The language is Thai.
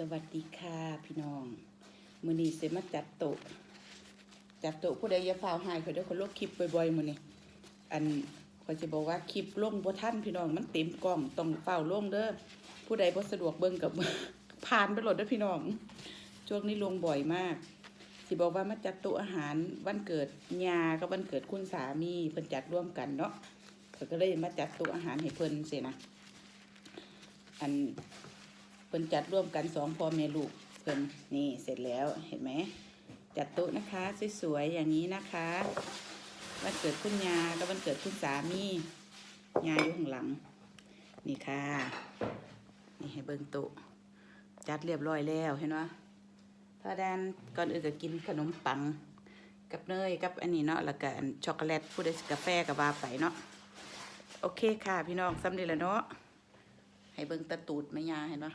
สวัสดีค่ะพี่น้องมือนี้เสมาจัดโต๊ะจัดโต๊ะผู้ใดอย่าฟ้าวหายเขาเด้อคนลกคลิปบ่อยๆมือนี้อันขอยจะบอกว่าคลิปลงบ่ทันพี่น้องมันเต็มกล้องต้องเฝ้าลงเด้อผู้ใดบ่สะดวกเบิ่งกับผ่านไปโหลดเด้อพี่น้องช่วงนี้ลงบ่อยมาก สิบอกว่ามาจัดโต๊ะอาหารวันเกิดยากับวันเกิดคุณสามีเพิ่นจัดร่วมกันเนาะเพิ่นก็เลยมาจัดโต๊ะอาหารให้เพิ่นเสียนะอัน พิ่นจัดร่วมกันสองพ่อแม่ลูกเพิ่นนี่เสร็จแล้วเห็นไหมจัดโต๊ะนะคะสวยๆอย่างนี้นะคะวันเกิดคุณยากับวันเกิดคุณสามียาอยู่ข้างหลัง นี่ค่ะ นี่ให้เบิ่งโต๊ะจัดเรียบร้อยแล้วเห็นไหมพอดานก่อนอื่นก็กินขนมปังกับเนยกับอันนี้เนาะแล้วก็อันช็อกโกแลตผู้ใดสิกาแฟกับวาไปเนาะโอเคค่ะพี่น้องสำเร็จแล้วเนาะ ให้เบิ่งตะตูดแม่ยาเห็นปะ